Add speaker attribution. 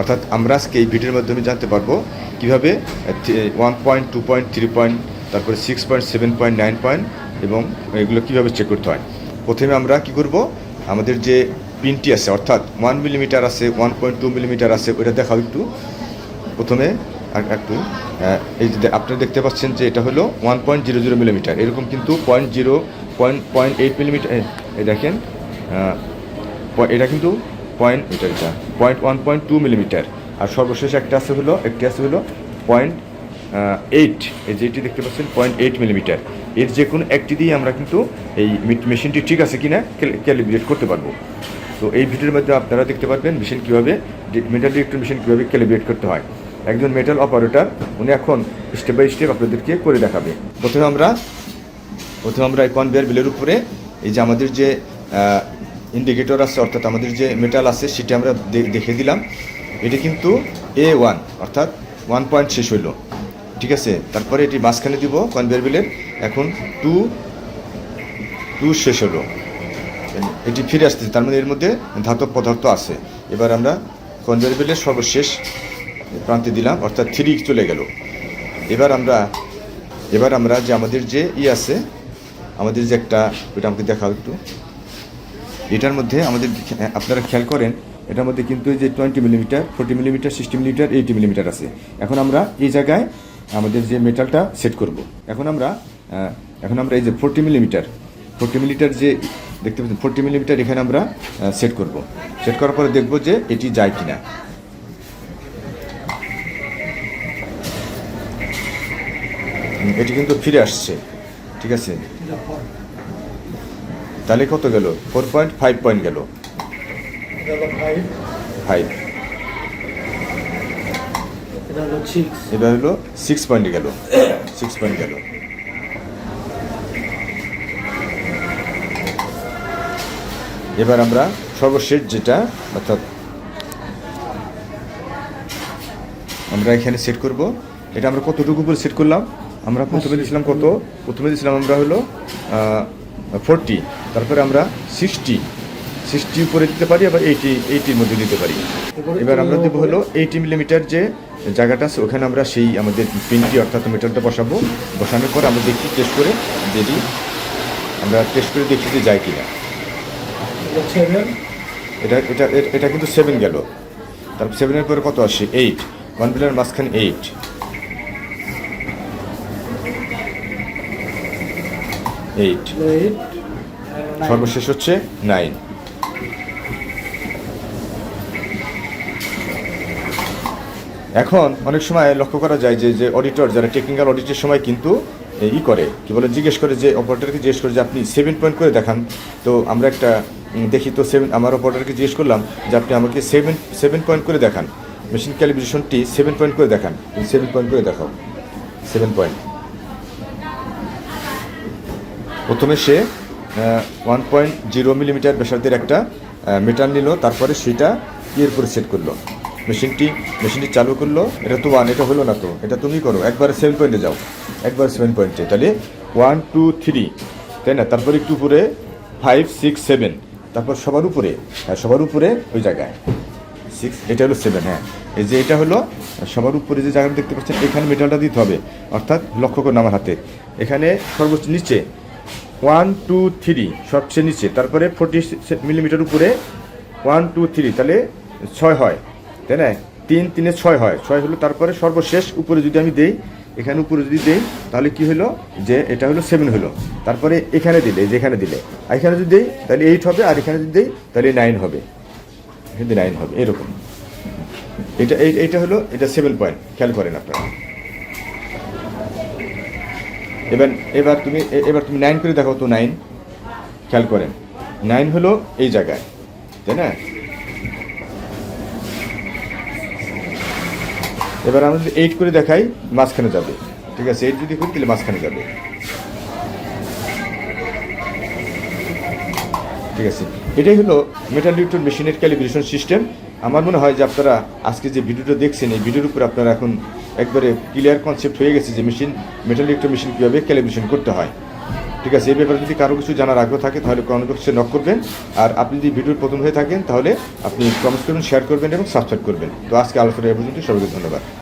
Speaker 1: অর্থাৎ আমরা আজকে এই ভিডিওর মাধ্যমে জানতে পারব কীভাবে one point two point three point তারপরে six point seven point nine point এবং এগুলো কীভাবে চেক করতে হয়। প্রথমে আমরা কি করব? আমাদের যে পিনটি আছে, অর্থাৎ ওয়ান মিলিমিটার আছে ওয়ান পয়েন্ট টু মিলিমিটার আছে, ওইটা দেখাও একটু। প্রথমে একটু এই যে আপনারা দেখতে পাচ্ছেন যে এটা হলো one point zero zero millimetre এরকম কিন্তু point zero point point eight millimetre এই দেখেন এটা কিন্তু পয়েন্ট এটা এটা। Point one point two millimetre. আর সর্বশেষ একটা আছে হলো, একটি আছে হলো পয়েন্ট এইট। এই যেটি দেখতে পাচ্ছেন, পয়েন্ট এইট মিলিমিটার। এর যে কোনো একটি দিয়ে আমরা কিন্তু এই মেশিনটি ঠিক আছে কি না ক্যালিব্রেট করতে পারব। তো এই ভিডিওর মধ্যে আপনারা দেখতে পারবেন মেশিন কীভাবে মেটাল ডিটেক্টর মেশিন কীভাবে ক্যালিব্রেট করতে হয়। একজন মেটাল অপারেটর উনি এখন স্টেপ বাই স্টেপ আপনাদেরকে করে দেখাবে। প্রথমে আমরা প্রথমে আমরা এই কনভেয়ার বিলের উপরে এই যে আমাদের যে ইন্ডিকেটর আছে, অর্থাৎ আমাদের যে মেটাল আছে, সেটি আমরা দেখে দিলাম। এটি কিন্তু এ ওয়ান অর্থাৎ ওয়ান পয়েন্ট শেষ হইল। ঠিক আছে? তারপরে এটি মাঝখানে দিব কনভেয়ার বিলের এখন টু টু শেষ হলো এটি ফিরে আসতেছে, তার মানে এর মধ্যে ধাতব পদার্থ আছে। এবার আমরা কনভেয়ার বিলের সর্বশেষ প্রান্তে দিলাম, অর্থাৎ থ্রি চলে গেল। এবার আমরা এবার আমরা যে আমাদের যে ই আছে, আমাদের যে একটা, ওটা আমাকে দেখাও একটু। এটার মধ্যে আমাদের আপনারা খেয়াল করেন এটার মধ্যে কিন্তু যে twenty millimetre forty millimetre sixty millimetre eighty millimetre আছে। এখন আমরা এই জায়গায় আমাদের যে মেটালটা সেট করব। এখন আমরা এখন আমরা এই যে ফোর্টি মিলিমিটার ফোর্টি মিলিমিটার যে দেখতে পাচ্ছেন ফোর্টি মিলিমিটার এখানে আমরা সেট করব। সেট করার পরে দেখব যে এটি যায় কিনা। হুম, এটি কিন্তু ফিরে আসছে ঠিক আছে? তাহলে কত গেল? ফোর পয়েন্ট ফাইভ পয়েন্ট গেল।
Speaker 2: ফাইভ এটা হলো সিক্স
Speaker 1: এবার হলো সিক্স পয়েন্টে গেল। সিক্স পয়েন্ট গেল। এবার আমরা সর্বশেষ যেটা অর্থাৎ আমরা এখানে সেট করব। এটা আমরা কতটুকু করে সেট করলাম? আমরা প্রথমে দিয়েছিলাম কত? প্রথমে দিয়েছিলাম আমরা হলো ফোরটি তারপরে আমরা সিক্সটি সিক্সটি উপরে দিতে পারি আবার এইটি এইটির মধ্যে দিতে পারি। এবার আমরা দেবো হলো এইটি মিলিমিটার যে জায়গাটা আছে ওখানে আমরা সেই আমাদের পিনটি অর্থাৎ মিটারটা বসাবো। বসানোর পর আমরা দেখি টেস্ট করে যদি আমরা টেস্ট করে দেখি যে যায় কিনা।
Speaker 2: এটা
Speaker 1: এটা এটা এটা কিন্তু সেভেন গেল। তারপর সেভেনের পরে কত আসে? এইট ওয়ান বিলের মাঝখানে এইট এইট
Speaker 2: এইট
Speaker 1: সর্বশেষ হচ্ছে নাইন এখন অনেক সময় লক্ষ্য করা যায় যে যে অডিটর যারা টেকনিক্যাল অডিটের সময় কিন্তু ই করে, কি বলে, জিজ্ঞেস করে যে অপারেটরকে জিজ্ঞেস করে যে, আপনি সেভেন পয়েন্ট করে দেখান। তো আমরা একটা দেখি তো সেভেন আমার অপারেটরকে জিজ্ঞেস করলাম যে, আপনি আমাকে সেভেন সেভেন পয়েন্ট করে দেখান। মেশিন ক্যালিব্রেশনটি সেভেন পয়েন্ট করে দেখান। সেভেন পয়েন্ট করে দেখাও। সেভেন পয়েন্ট প্রথমে সে ওয়ান পয়েন্ট জিরো মিলিমিটার ব্যাসার্ধের একটা মিটার নিল, তারপরে সেটা ইয়ের করে সেট করল। মেশিনটি মেশিনটি চালু করল, এটা তো ওয়ান এটা হলো না তো, এটা তুমি করো, একবারে সেভেন পয়েন্টে যাও, একবারে সেভেন পয়েন্টে তাহলে ওয়ান টু থ্রি তাই না? তারপরে একটু উপরে ফাইভ সিক্স সেভেন তারপর সবার উপরে হ্যাঁ সবার উপরে ওই জায়গায় সিক্স এটা হলো সেভেন হ্যাঁ এই যে এটা হলো, সবার উপরে যে জায়গাটা দেখতে পাচ্ছেন, এখানে মেটালটা দিতে হবে, অর্থাৎ লক্ষ্য করুন আমার হাতে, এখানে সর্বোচ্চ নিচে ওয়ান, টু, থ্রি সবচেয়ে নিচে। তারপরে ফোর্টি মিলিমিটার উপরে ওয়ান, টু, থ্রি, তাহলে ছয় হয়, তাই না? তিন, তিনে ছয় হয়। ছয় হলো তারপরে সর্বশেষ, উপরে যদি আমি দেই, এখানে উপরে যদি দেই, তাহলে কি হলো? যে এটা হলো সেভেন হলো। তারপরে এখানে দিলে যেখানে দিলে। আর এখানে যদি দেই, তাহলে এইট হবে, আর এখানে যদি দেই, তাহলে নাইন হবে। এখানে নাইন হবে, এরকম। এটা, এই- এইটা হলো, এটা সেভেন পয়েন্ট খেয়াল করেন আপনারা। এবার এবার তুমি এবার তুমি নাইন করে দেখো তো নাইন খেয়াল করেন। নাইন হলো এই জায়গায়, তাই না? এবার আমরা যদি এইট করে দেখাই, মাঝখানে যাবে। ঠিক আছে এইট যদি করি, তাহলে মাঝখানে যাবে। ঠিক আছে, এটাই হলো মেটাল ডিটেক্টর মেশিনের ক্যালিব্রেশন সিস্টেম আমার মনে হয় যে আপনারা আজকে যে ভিডিওটা দেখছেন, এই ভিডিওর উপর আপনারা এখন একবারে ক্লিয়ার কনসেপ্ট হয়ে গেছে যে মেশিন মেটাল ইলেকট্রো মেশিন কীভাবে ক্যালিব্রেশন করতে হয়। ঠিক আছে, এই ব্যাপারে যদি কারও কিছু জানার আগ্রহ থাকে, তাহলে কমেন্ট বক্সে নক করবেন। আর আপনি যদি ভিডিওর প্রথম হয়ে থাকেন, তাহলে আপনি কমেন্ট করবেন শেয়ার করবেন এবং সাবস্ক্রাইব করবেন। তো আজকে আলোচনা এ পর্যন্ত সবাইকে ধন্যবাদ।